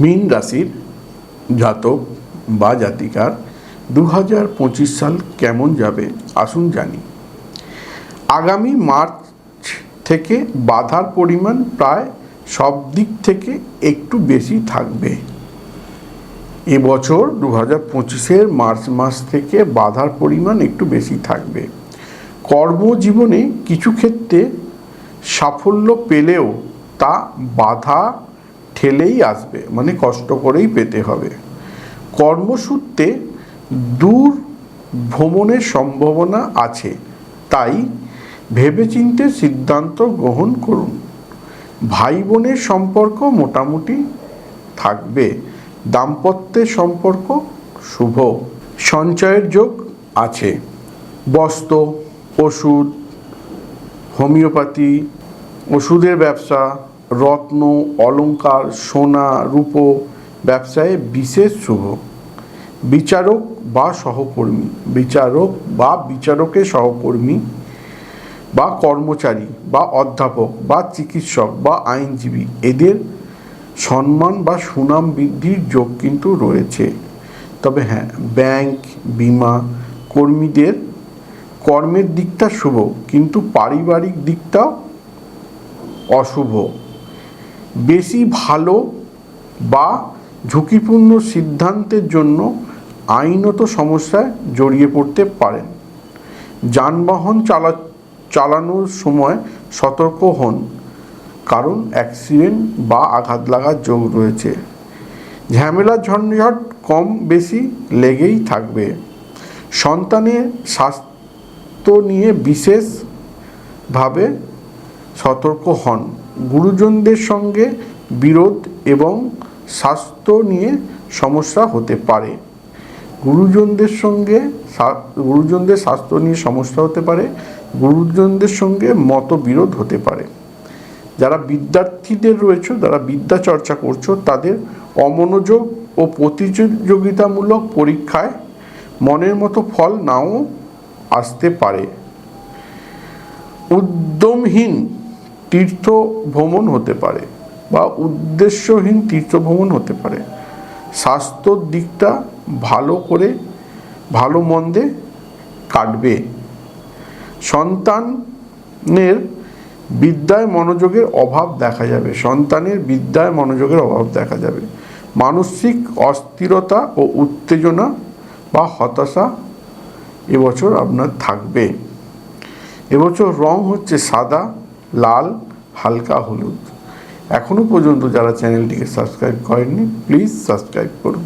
মীন রাশির জাতক বা জাতিকার দু হাজার পঁচিশ সাল কেমন যাবে আসুন জানি। আগামী মার্চ থেকে বাধার পরিমাণ প্রায় সব দিক থেকে একটু বেশি থাকবে। এবছর দু হাজার পঁচিশের মার্চ মাস থেকে বাধার পরিমাণ একটু বেশি থাকবে। কর্মজীবনে কিছু ক্ষেত্রে সাফল্য পেলেও তা বাধা ঠেলেই আসবে মানে কষ্ট করেই পেতে হবে। কর্মসূত্রে দূর ভ্রমণের সম্ভাবনা আছে, তাই ভেবেচিন্তে সিদ্ধান্ত গ্রহণ করুন। ভাই বোনের সম্পর্ক মোটামুটি থাকবে, দাম্পত্যের সম্পর্ক শুভ, সঞ্চয়ের যোগ আছে। বস্ত্র, ওষুধ, হোমিওপ্যাথি, ওষুধের ব্যবসা রত্ন, অলংকার, সোনা, রূপো, ব্যবসায় বিশেষ শুভ। বিচারক বা সহকর্মী, বিচারক বা বিচারকের সহকর্মী বা কর্মচারী বা অধ্যাপক বা চিকিৎসক বা আইনজীবী, এদের সম্মান বা সুনাম বৃদ্ধির যোগ কিন্তু রয়েছে। তবে হ্যাঁ ব্যাংক, বিমা কর্মীদের কর্মের দিকটা শুভ, কিন্তু পারিবারিক দিকটাও অশুভ। বেশি ভালো বা ঝুঁকিপূর্ণ সিদ্ধান্তের জন্য আইনত সমস্যায় জড়িয়ে পড়তে পারেন। যানবাহন চালা, চালানোর সময় সতর্ক হন, কারণ অ্যাক্সিডেন্ট বা আঘাত লাগার যোগ রয়েছে। ঝামেলা ঝঞ্ঝট কম বেশি লেগেই থাকবে। সন্তানের স্বাস্থ্য নিয়ে বিশেষভাবে সতর্ক হন। গুরুজনদের সঙ্গে বিরোধ এবং স্বাস্থ্য নিয়ে সমস্যা হতে পারে। গুরুজনদের সঙ্গে গুরুজনদের স্বাস্থ্য নিয়ে সমস্যা হতে পারে। গুরুজনদের সঙ্গে মতবিরোধ হতে পারে। যারা বিদ্যার্থীদের রয়েছে, যারা বিদ্যা চর্চা করছ, তাদের অমনোযোগ ও প্রতিযোগিতামূলক পরীক্ষায় মনের মতো ফল নাও আসতে পারে। উদ্যমহীন তীর্থ ভ্রমণ হতে পারে বা উদ্দেশ্যহীন তীর্থ ভ্রমণ হতে পারে। স্বাস্থ্যর দিকটা ভালো করে, ভালো মন্দে কাটবে। সন্তানের বিদ্যায় মনোযোগের অভাব দেখা যাবে। সন্তানের বিদ্যায় মনোযোগের অভাব দেখা যাবে। মানসিক অস্থিরতা ও উত্তেজনা বা হতাশা এবছর আপনার থাকবে। এবছর রং হচ্ছে সাদা লাল হালকা হলুদ। এখনও পর্যন্ত যারা চ্যানেলটিকে সাবস্ক্রাইব করেননি প্লিজ সাবস্ক্রাইব করুন।